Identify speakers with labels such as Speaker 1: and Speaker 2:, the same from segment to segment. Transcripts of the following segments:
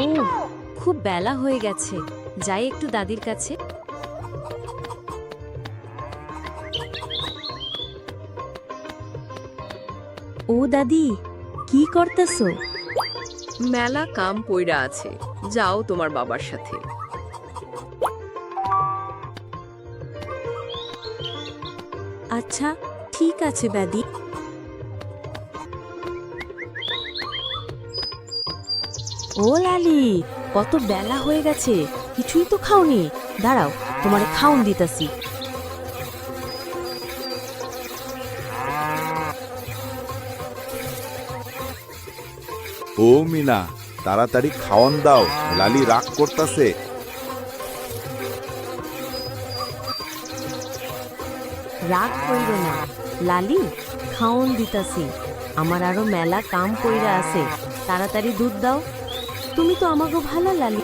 Speaker 1: ও খুব বেলা হয়ে গেছে। যাই একটু দাদির কাছে। ও দাদি কি করতেছো?
Speaker 2: মেলা কাম পইরা আছে। যাও তোমার বাবার সাথে।
Speaker 1: আচ্ছা ঠিক আছে দাদি। ও লালি কত বেলা হয়ে গেছে কিছুই তো খাওনি। দাঁড়াও তোমারে খাউন দিতাছি।
Speaker 3: ও মিনা তাড়াতাড়ি খাওয়ান দাও লালি রাগ করতাছে।
Speaker 1: রাগ কইরো না লালি খাওন দিতাছি। আমার আরও মেলা কাম কইরা আছে তাড়াতাড়ি দুধ দাও। তুমি তো আমাকে ভালো লালি।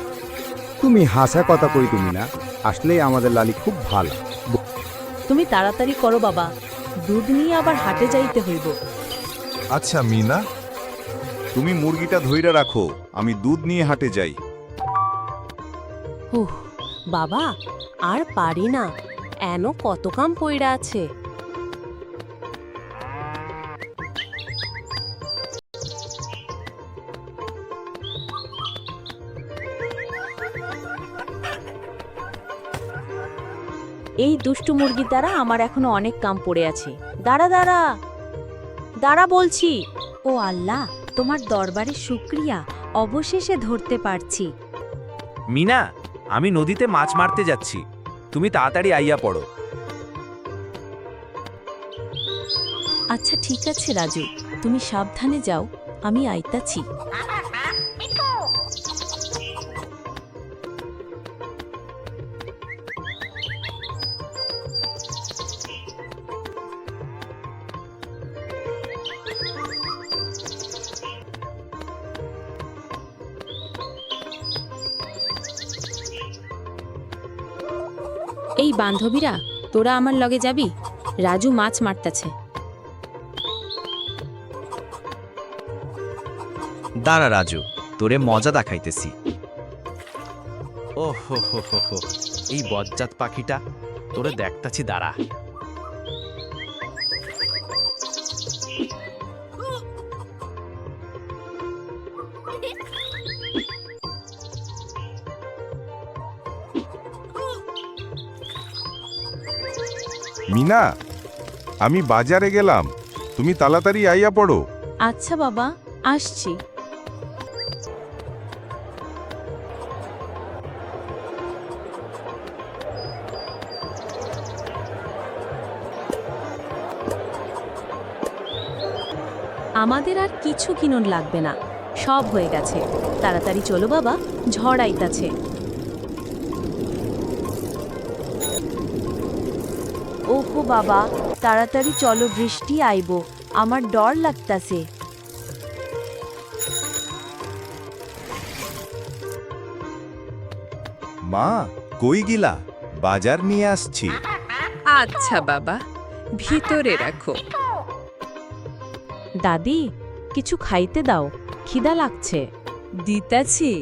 Speaker 4: তুমি হাসা কথা কই তুমি না? আসলেই আমাদের লালি খুব ভালো।
Speaker 1: তুমি তাড়াতাড়ি করো বাবা দুধ নিয়ে আবার হাটে যাইতে হইব।
Speaker 3: আচ্ছা মিনা। তুমি মুরগিটা ধইরা রাখো আমি দুধ নিয়ে হাটে যাই।
Speaker 1: ওহ বাবা আর পারি না। এন কত কাম পইরা আছে। এই দুষ্টু মুরগির দ্বারা আমার এখনও অনেক কাম পড়ে আছে। দাঁড়া দাঁড়া। দাঁড়া বলছি। ও আল্লাহ তোমার দরবারে শুক্রিয়া। অবশেষে ধরতে পারছি।
Speaker 5: মিনা আমি নদীতে মাছ মারতে যাচ্ছি। তুমি তাড়াতাড়ি আইয়া পড়ো।
Speaker 1: আচ্ছা ঠিক আছে রাজু। তুমি সাবধানে যাও আমি আইতাছি। এই বান্ধবীরা তোরা আমার লগে যাবি? রাজু মাছ মারতাছে।
Speaker 5: দাঁড়া রাজু তোরে মজা দেখাইতেছি। ও হো হো হো হো এই বজ্জাত পাখিটা তোরে দেখতাছি দাঁড়া।
Speaker 3: মিনা, আমি বাজারে গেলাম। তুমি তাড়াতাড়ি আইয়া পড়ো।
Speaker 1: আচ্ছা বাবা, আসছি। আমাদের আর কিছু কিনুন লাগবে না। সব হয়ে গেছে। তাড়াতাড়ি চলো বাবা, ঝড় আইতাছে। বাবা তাড়াতাড়ি চলো বৃষ্টি আইব আমার ডর লাগতাছে।
Speaker 3: মা কই গিলা? বাজার নিয়ে আসছি।
Speaker 2: আচ্ছা বাবা ভিতরে রাখো।
Speaker 1: দাদি কিছু খাইতে দাও খিদা লাগছে। দিতাছি।